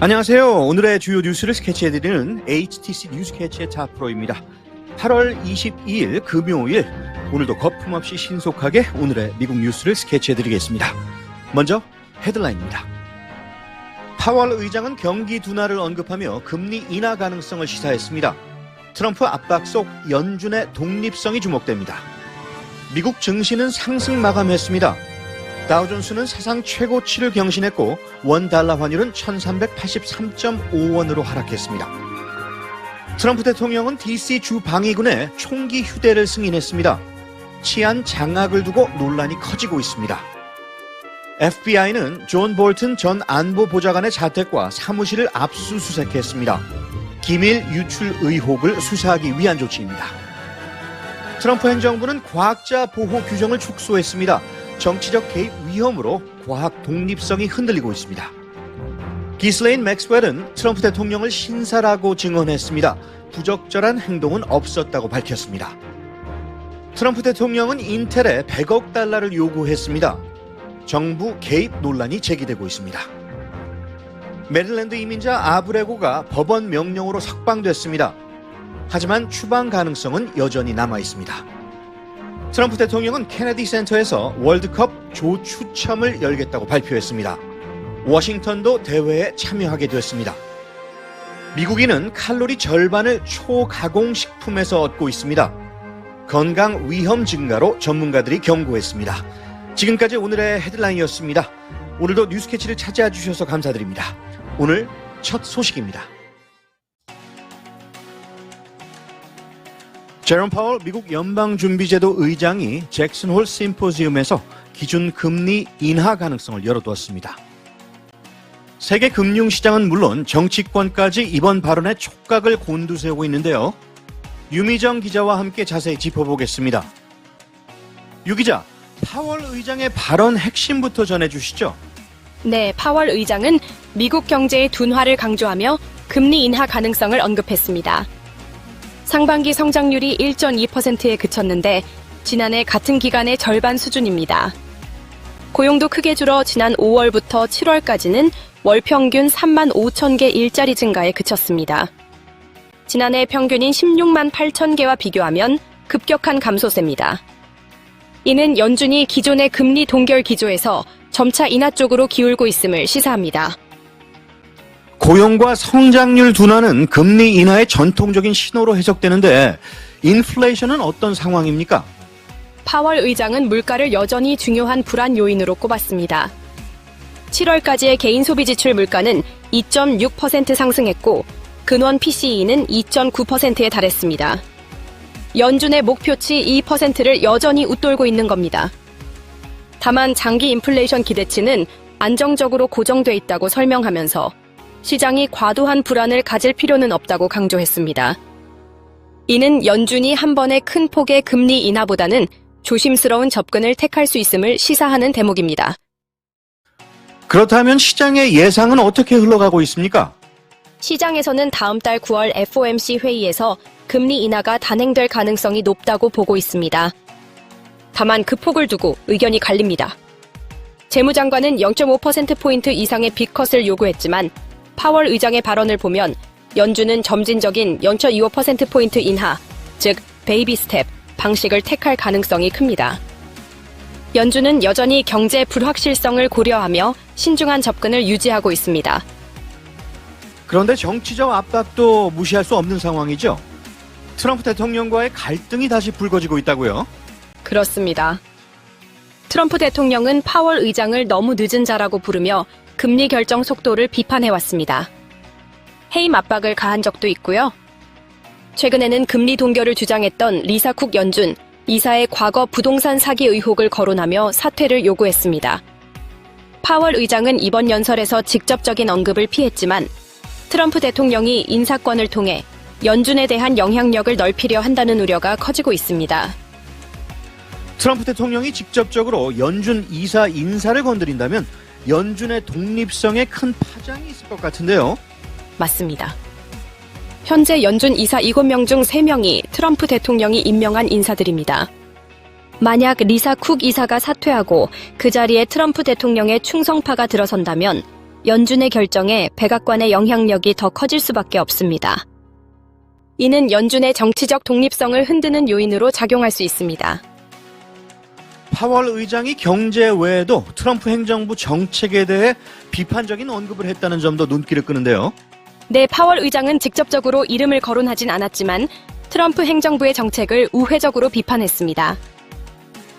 안녕하세요. 오늘의 주요 뉴스를 스케치해드리는 HTC 뉴스 캐치의 타프로입니다. 8월 22일 금요일 오늘도 거품 없이 신속하게 오늘의 미국 뉴스를 스케치해드리겠습니다. 먼저 헤드라인입니다. 파월 의장은 경기 둔화를 언급하며 금리 인하 가능성을 시사했습니다. 트럼프 압박 속 연준의 독립성이 주목됩니다. 미국 증시는 상승 마감했습니다. 다우존스는 사상 최고치를 경신했고 원 달러 환율은 1383.5원으로 하락했습니다. 트럼프 대통령은 DC 주 방위군에 총기 휴대를 승인했습니다. 치안 장악을 두고 논란이 커지고 있습니다. FBI는 존 볼튼 전 안보 보좌관의 자택과 사무실을 압수수색했습니다. 기밀 유출 의혹을 수사하기 위한 조치입니다. 트럼프 행정부는 과학자 보호 규정을 축소했습니다. 정치적 개입 위험으로 과학 독립성이 흔들리고 있습니다. 기슬레인 맥스웰은 트럼프 대통령을 신사라고 증언했습니다. 부적절한 행동은 없었다고 밝혔습니다. 트럼프 대통령은 인텔에 100억 달러를 요구했습니다. 정부 개입 논란이 제기되고 있습니다. 메릴랜드 이민자 아브레고가 법원 명령으로 석방됐습니다. 하지만 추방 가능성은 여전히 남아 있습니다. 트럼프 대통령은 케네디 센터에서 월드컵 조 추첨을 열겠다고 발표했습니다. 워싱턴도 대회에 참여하게 됐습니다. 미국인은 칼로리 절반을 초가공식품에서 얻고 있습니다. 건강 위험 증가로 전문가들이 경고했습니다. 지금까지 오늘의 헤드라인이었습니다. 오늘도 뉴스캐치를 찾아와 주셔서 감사드립니다. 오늘 첫 소식입니다. 제롬 파월 미국 연방준비제도 의장이 잭슨홀 심포지움에서 기준 금리 인하 가능성을 열어두었습니다. 세계 금융시장은 물론 정치권까지 이번 발언에 촉각을 곤두세우고 있는데요. 유미정 기자와 함께 자세히 짚어보겠습니다. 유 기자, 파월 의장의 발언 핵심부터 전해주시죠. 네, 파월 의장은 미국 경제의 둔화를 강조하며 금리 인하 가능성을 언급했습니다. 상반기 성장률이 1.2%에 그쳤는데 지난해 같은 기간의 절반 수준입니다. 고용도 크게 줄어 지난 5월부터 7월까지는 월 평균 3만 5천 개 일자리 증가에 그쳤습니다. 지난해 평균인 16만 8천 개와 비교하면 급격한 감소세입니다. 이는 연준이 기존의 금리 동결 기조에서 점차 인하 쪽으로 기울고 있음을 시사합니다. 고용과 성장률 둔화는 금리 인하의 전통적인 신호로 해석되는데 인플레이션은 어떤 상황입니까? 파월 의장은 물가를 여전히 중요한 불안 요인으로 꼽았습니다. 7월까지의 개인 소비 지출 물가는 2.6% 상승했고 근원 PCE는 2.9%에 달했습니다. 연준의 목표치 2%를 여전히 웃돌고 있는 겁니다. 다만 장기 인플레이션 기대치는 안정적으로 고정돼 있다고 설명하면서 시장이 과도한 불안을 가질 필요는 없다고 강조했습니다. 이는 연준이 한 번의 큰 폭의 금리 인하보다는 조심스러운 접근을 택할 수 있음을 시사하는 대목입니다. 그렇다면 시장의 예상은 어떻게 흘러가고 있습니까? 시장에서는 다음 달 9월 FOMC 회의에서 금리 인하가 단행될 가능성이 높다고 보고 있습니다. 다만 그 폭을 두고 의견이 갈립니다. 재무장관은 0.5%포인트 이상의 빅컷을 요구했지만 파월 의장의 발언을 보면 연준은 점진적인 0.25%포인트 인하, 즉 베이비 스텝 방식을 택할 가능성이 큽니다. 연준은 여전히 경제 불확실성을 고려하며 신중한 접근을 유지하고 있습니다. 그런데 정치적 압박도 무시할 수 없는 상황이죠. 트럼프 대통령과의 갈등이 다시 불거지고 있다고요. 그렇습니다. 트럼프 대통령은 파월 의장을 너무 늦은 자라고 부르며 금리 결정 속도를 비판해왔습니다. 해임 압박을 가한 적도 있고요. 최근에는 금리 동결을 주장했던 리사 쿡 연준 이사의 과거 부동산 사기 의혹을 거론하며 사퇴를 요구했습니다. 파월 의장은 이번 연설에서 직접적인 언급을 피했지만 트럼프 대통령이 인사권을 통해 연준에 대한 영향력을 넓히려 한다는 우려가 커지고 있습니다. 트럼프 대통령이 직접적으로 연준 이사 인사를 건드린다면 연준의 독립성에 큰 파장이 있을 것 같은데요. 맞습니다. 현재 연준 이사 7명 중 3명이 트럼프 대통령이 임명한 인사들입니다. 만약 리사 쿡 이사가 사퇴하고 그 자리에 트럼프 대통령의 충성파가 들어선다면 연준의 결정에 백악관의 영향력이 더 커질 수밖에 없습니다. 이는 연준의 정치적 독립성을 흔드는 요인으로 작용할 수 있습니다. 파월 의장이 경제 외에도 트럼프 행정부 정책에 대해 비판적인 언급을 했다는 점도 눈길을 끄는데요. 네, 파월 의장은 직접적으로 이름을 거론하진 않았지만 트럼프 행정부의 정책을 우회적으로 비판했습니다.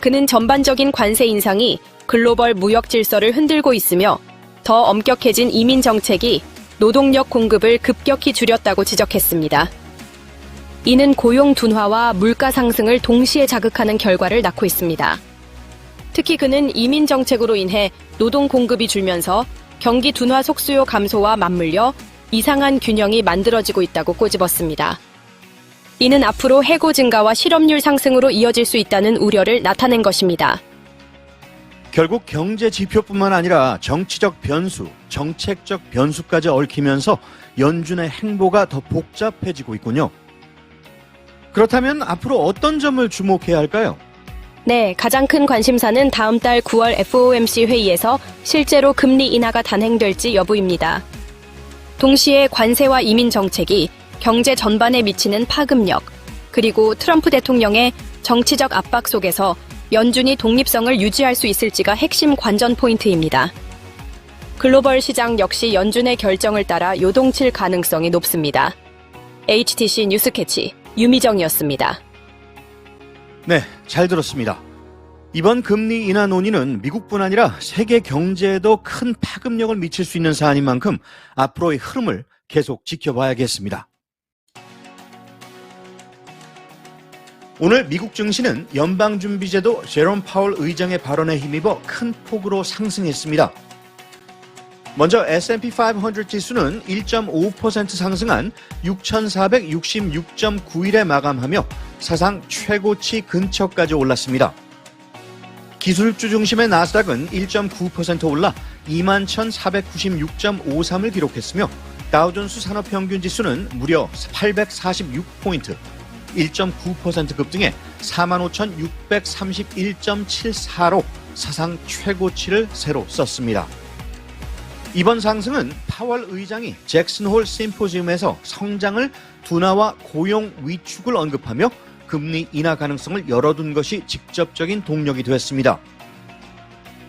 그는 전반적인 관세 인상이 글로벌 무역 질서를 흔들고 있으며 더 엄격해진 이민 정책이 노동력 공급을 급격히 줄였다고 지적했습니다. 이는 고용 둔화와 물가 상승을 동시에 자극하는 결과를 낳고 있습니다. 특히 그는 이민 정책으로 인해 노동 공급이 줄면서 경기 둔화 속수요 감소와 맞물려 이상한 균형이 만들어지고 있다고 꼬집었습니다. 이는 앞으로 해고 증가와 실업률 상승으로 이어질 수 있다는 우려를 나타낸 것입니다. 결국 경제 지표뿐만 아니라 정치적 변수, 정책적 변수까지 얽히면서 연준의 행보가 더 복잡해지고 있군요. 그렇다면 앞으로 어떤 점을 주목해야 할까요? 네, 가장 큰 관심사는 다음 달 9월 FOMC 회의에서 실제로 금리 인하가 단행될지 여부입니다. 동시에 관세와 이민 정책이 경제 전반에 미치는 파급력, 그리고 트럼프 대통령의 정치적 압박 속에서 연준이 독립성을 유지할 수 있을지가 핵심 관전 포인트입니다. 글로벌 시장 역시 연준의 결정을 따라 요동칠 가능성이 높습니다. HTC 뉴스캐치 유미정이었습니다. 네, 잘 들었습니다. 이번 금리 인하 논의는 미국뿐 아니라 세계 경제에도 큰 파급력을 미칠 수 있는 사안인 만큼 앞으로의 흐름을 계속 지켜봐야겠습니다. 오늘 미국 증시는 연방준비제도 제롬 파월 의장의 발언에 힘입어 큰 폭으로 상승했습니다. 먼저 S&P 500 지수는 1.5% 상승한 6,466.9일에 마감하며 사상 최고치 근처까지 올랐습니다. 기술주 중심의 나스닥은 1.9% 올라 21,496.53을 기록했으며 다우존스 산업평균 지수는 무려 846포인트, 1.9% 급등해 45,631.74로 사상 최고치를 새로 썼습니다. 이번 상승은 파월 의장이 잭슨홀 심포지움에서 성장을 둔화와 고용 위축을 언급하며 금리 인하 가능성을 열어둔 것이 직접적인 동력이 됐습니다.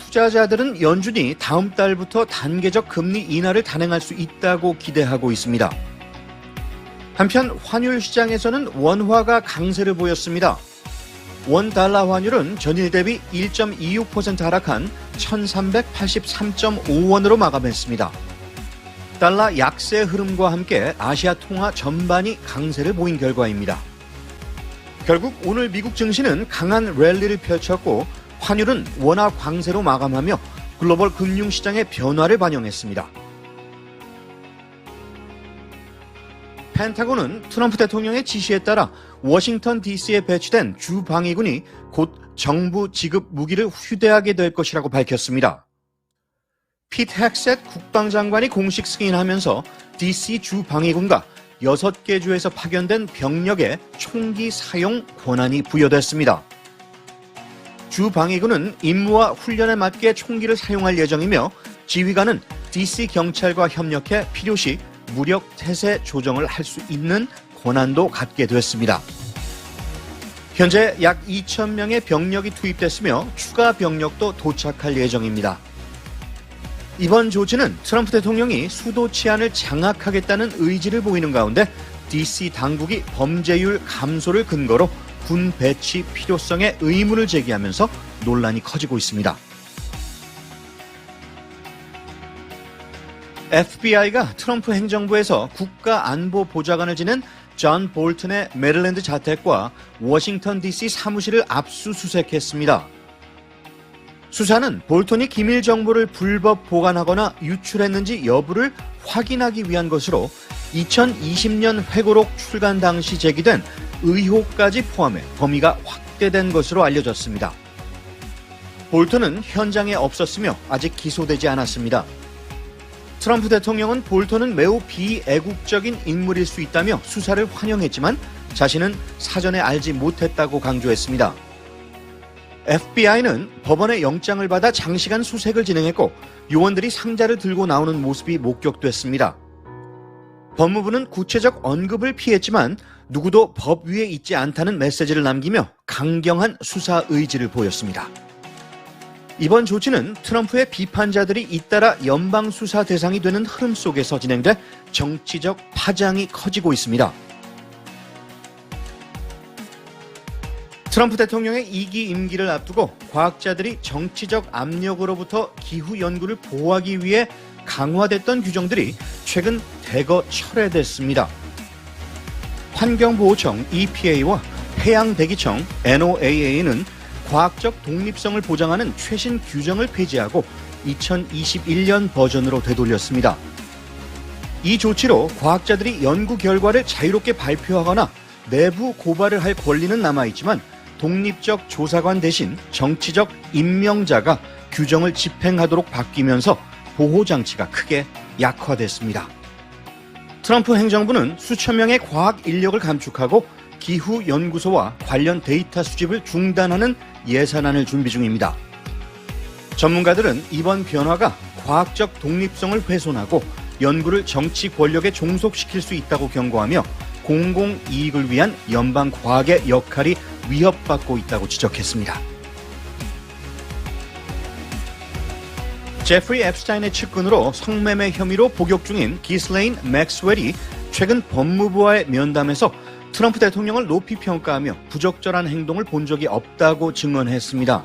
투자자들은 연준이 다음 달부터 단계적 금리 인하를 단행할 수 있다고 기대하고 있습니다. 한편 환율 시장에서는 원화가 강세를 보였습니다. 원 달러 환율은 전일 대비 1.26% 하락한 1383.5원으로 마감했습니다. 달러 약세 흐름과 함께 아시아 통화 전반이 강세를 보인 결과입니다. 결국 오늘 미국 증시는 강한 랠리를 펼쳤고 환율은 원화 광세로 마감하며 글로벌 금융시장의 변화를 반영했습니다. 펜타곤은 트럼프 대통령의 지시에 따라 워싱턴 DC에 배치된 주 방위군이 곧 정부 지급 무기를 휴대하게 될 것이라고 밝혔습니다. 피트 헥셋 국방장관이 공식 승인하면서 DC 주 방위군과 6개 주에서 파견된 병력에 총기 사용 권한이 부여됐습니다. 주 방위군은 임무와 훈련에 맞게 총기를 사용할 예정이며 지휘관은 DC 경찰과 협력해 필요시 무력 태세 조정을 할 수 있는 권한도 갖게 됐습니다. 현재 약 2,000명의 병력이 투입됐으며 추가 병력도 도착할 예정입니다. 이번 조치는 트럼프 대통령이 수도 치안을 장악하겠다는 의지를 보이는 가운데 DC 당국이 범죄율 감소를 근거로 군 배치 필요성에 의문을 제기하면서 논란이 커지고 있습니다. FBI가 트럼프 행정부에서 국가안보보좌관을 지낸 존 볼튼의 메릴랜드 자택과 워싱턴 DC 사무실을 압수수색했습니다. 수사는 볼턴이 기밀 정보를 불법 보관하거나 유출했는지 여부를 확인하기 위한 것으로 2020년 회고록 출간 당시 제기된 의혹까지 포함해 범위가 확대된 것으로 알려졌습니다. 볼턴은 현장에 없었으며 아직 기소되지 않았습니다. 트럼프 대통령은 볼턴은 매우 비애국적인 인물일 수 있다며 수사를 환영했지만 자신은 사전에 알지 못했다고 강조했습니다. FBI는 법원의 영장을 받아 장시간 수색을 진행했고 요원들이 상자를 들고 나오는 모습이 목격됐습니다. 법무부는 구체적 언급을 피했지만 누구도 법 위에 있지 않다는 메시지를 남기며 강경한 수사 의지를 보였습니다. 이번 조치는 트럼프의 비판자들이 잇따라 연방 수사 대상이 되는 흐름 속에서 진행돼 정치적 파장이 커지고 있습니다. 트럼프 대통령의 2기 임기를 앞두고 과학자들이 정치적 압력으로부터 기후 연구를 보호하기 위해 강화됐던 규정들이 최근 대거 철회됐습니다. 환경보호청 EPA와 해양대기청 NOAA는 과학적 독립성을 보장하는 최신 규정을 폐지하고 2021년 버전으로 되돌렸습니다. 이 조치로 과학자들이 연구 결과를 자유롭게 발표하거나 내부 고발을 할 권리는 남아있지만 독립적 조사관 대신 정치적 임명자가 규정을 집행하도록 바뀌면서 보호장치가 크게 약화됐습니다. 트럼프 행정부는 수천 명의 과학 인력을 감축하고 기후 연구소와 관련 데이터 수집을 중단하는 예산안을 준비 중입니다. 전문가들은 이번 변화가 과학적 독립성을 훼손하고 연구를 정치 권력에 종속시킬 수 있다고 경고하며 공공 이익을 위한 연방 과학의 역할이 위협받고 있다고 지적했습니다. 제프리 앱스타인의 측근으로 성매매 혐의로 복역 중인 기슬레인 맥스웰이 최근 법무부와의 면담에서 트럼프 대통령을 높이 평가하며 부적절한 행동을 본 적이 없다고 증언했습니다.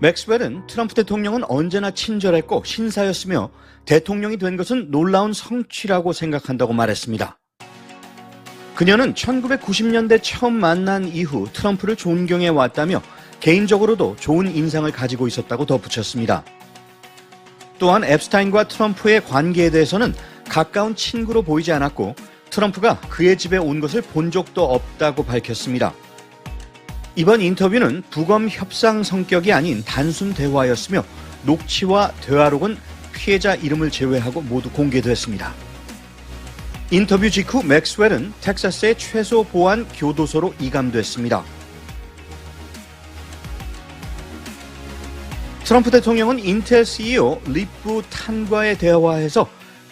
맥스웰은 트럼프 대통령은 언제나 친절했고 신사였으며 대통령이 된 것은 놀라운 성취라고 생각한다고 말했습니다. 그녀는 1990년대 처음 만난 이후 트럼프를 존경해 왔다며 개인적으로도 좋은 인상을 가지고 있었다고 덧붙였습니다. 또한 앱스타인과 트럼프의 관계에 대해서는 가까운 친구로 보이지 않았고 트럼프가 그의 집에 온 것을 본 적도 없다고 밝혔습니다. 이번 인터뷰는 부검 협상 성격이 아닌 단순 대화였으며 녹취와 대화록은 피해자 이름을 제외하고 모두 공개됐습니다. 인터뷰 직후 맥스웰은 텍사스의 최소 보안 교도소로 이감됐습니다. 트럼프 대통령은 인텔 CEO 리프 탄과의 대화에서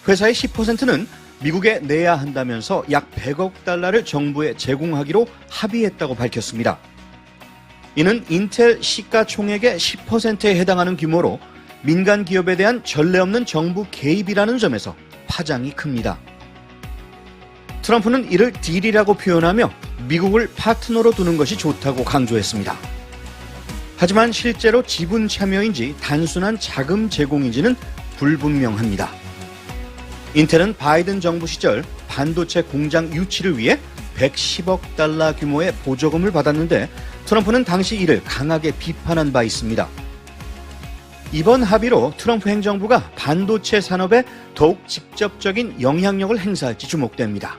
회사의 10%는 미국에 내야 한다면서 약 100억 달러를 정부에 제공하기로 합의했다고 밝혔습니다. 이는 인텔 시가총액의 10%에 해당하는 규모로 민간 기업에 대한 전례 없는 정부 개입이라는 점에서 파장이 큽니다. 트럼프는 이를 딜이라고 표현하며 미국을 파트너로 두는 것이 좋다고 강조했습니다. 하지만 실제로 지분 참여인지 단순한 자금 제공인지는 불분명합니다. 인텔은 바이든 정부 시절 반도체 공장 유치를 위해 110억 달러 규모의 보조금을 받았는데 트럼프는 당시 이를 강하게 비판한 바 있습니다. 이번 합의로 트럼프 행정부가 반도체 산업에 더욱 직접적인 영향력을 행사할지 주목됩니다.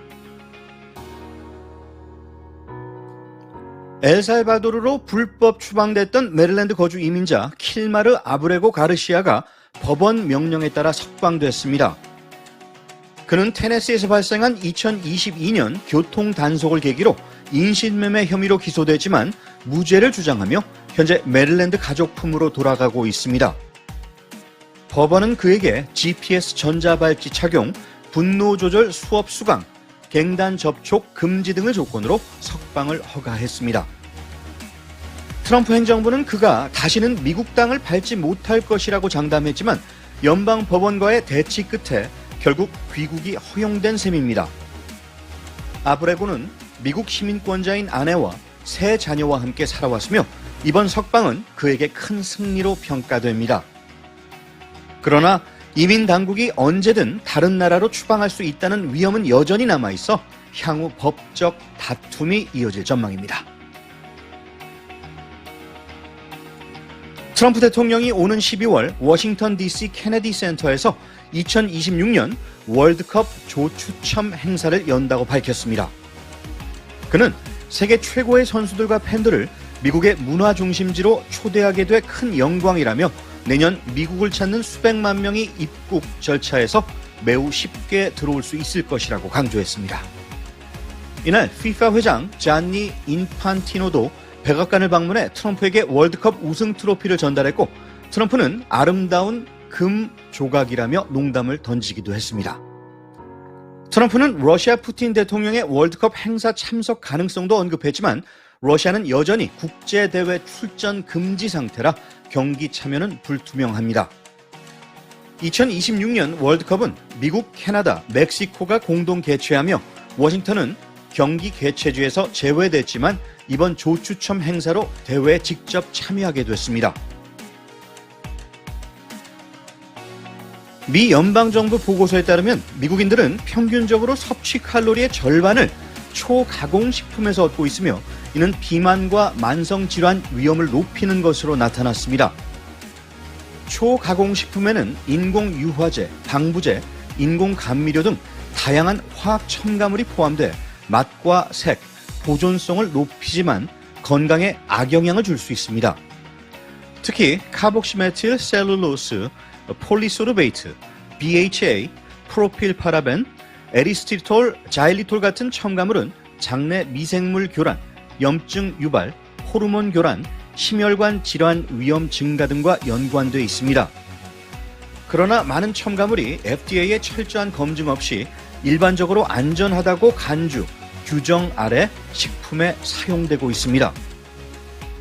엘살바도르로 불법 추방됐던 메릴랜드 거주 이민자 킬마르 아브레고 가르시아가 법원 명령에 따라 석방됐습니다. 그는 테네시에서 발생한 2022년 교통 단속을 계기로 인신매매 혐의로 기소됐지만 무죄를 주장하며 현재 메릴랜드 가족품으로 돌아가고 있습니다. 법원은 그에게 GPS 전자발찌 착용, 분노 조절 수업 수강, 갱단 접촉 금지 등을 조건으로 석방을 허가했습니다. 트럼프 행정부는 그가 다시는 미국 땅을 밟지 못할 것이라고 장담했지만 연방 법원과의 대치 끝에 결국 귀국이 허용된 셈입니다. 아브레고는 미국 시민권자인 아내와 세 자녀와 함께 살아왔으며 이번 석방은 그에게 큰 승리로 평가됩니다. 그러나 이민 당국이 언제든 다른 나라로 추방할 수 있다는 위험은 여전히 남아 있어 향후 법적 다툼이 이어질 전망입니다. 트럼프 대통령이 오는 12월 워싱턴 DC 케네디 센터에서 2026년 월드컵 조추첨 행사를 연다고 밝혔습니다. 그는 세계 최고의 선수들과 팬들을 미국의 문화 중심지로 초대하게 돼 큰 영광이라며 내년 미국을 찾는 수백만 명이 입국 절차에서 매우 쉽게 들어올 수 있을 것이라고 강조했습니다. 이날 FIFA 회장 잔니 인판티노도 백악관을 방문해 트럼프에게 월드컵 우승 트로피를 전달했고 트럼프는 아름다운 금 조각이라며 농담을 던지기도 했습니다. 트럼프는 러시아 푸틴 대통령의 월드컵 행사 참석 가능성도 언급했지만 러시아는 여전히 국제대회 출전 금지 상태라 경기 참여는 불투명합니다. 2026년 월드컵은 미국, 캐나다, 멕시코가 공동 개최하며 워싱턴은 경기 개최지에서 제외됐지만 이번 조추첨 행사로 대회에 직접 참여하게 됐습니다. 미 연방정부 보고서에 따르면 미국인들은 평균적으로 섭취 칼로리의 절반을 초가공식품에서 얻고 있으며 이는 비만과 만성질환 위험을 높이는 것으로 나타났습니다. 초가공식품에는 인공유화제, 방부제, 인공감미료 등 다양한 화학 첨가물이 포함돼 맛과 색, 보존성을 높이지만 건강에 악영향을 줄 수 있습니다. 특히 카복시메틸 셀룰로스, 폴리소르베이트, BHA, 프로필파라벤, 에리스티톨, 자일리톨 같은 첨가물은 장내 미생물 교란, 염증 유발, 호르몬 교란, 심혈관 질환 위험 증가 등과 연관돼 있습니다. 그러나 많은 첨가물이 FDA의 철저한 검증 없이 일반적으로 안전하다고 간주, 규정 아래 식품에 사용되고 있습니다.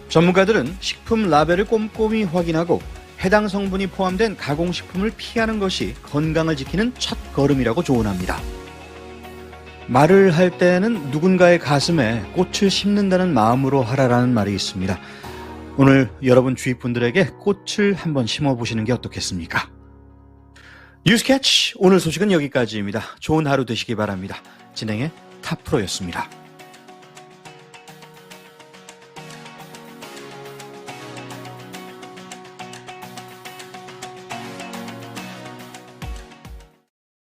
전문가들은 식품 라벨을 꼼꼼히 확인하고 해당 성분이 포함된 가공식품을 피하는 것이 건강을 지키는 첫 걸음이라고 조언합니다. 말을 할 때는 누군가의 가슴에 꽃을 심는다는 마음으로 하라라는 말이 있습니다. 오늘 여러분 주위 분들에게 꽃을 한번 심어 보시는 게 어떻겠습니까? 뉴스캐치 오늘 소식은 여기까지입니다. 좋은 하루 되시기 바랍니다. 진행의 탑프로였습니다.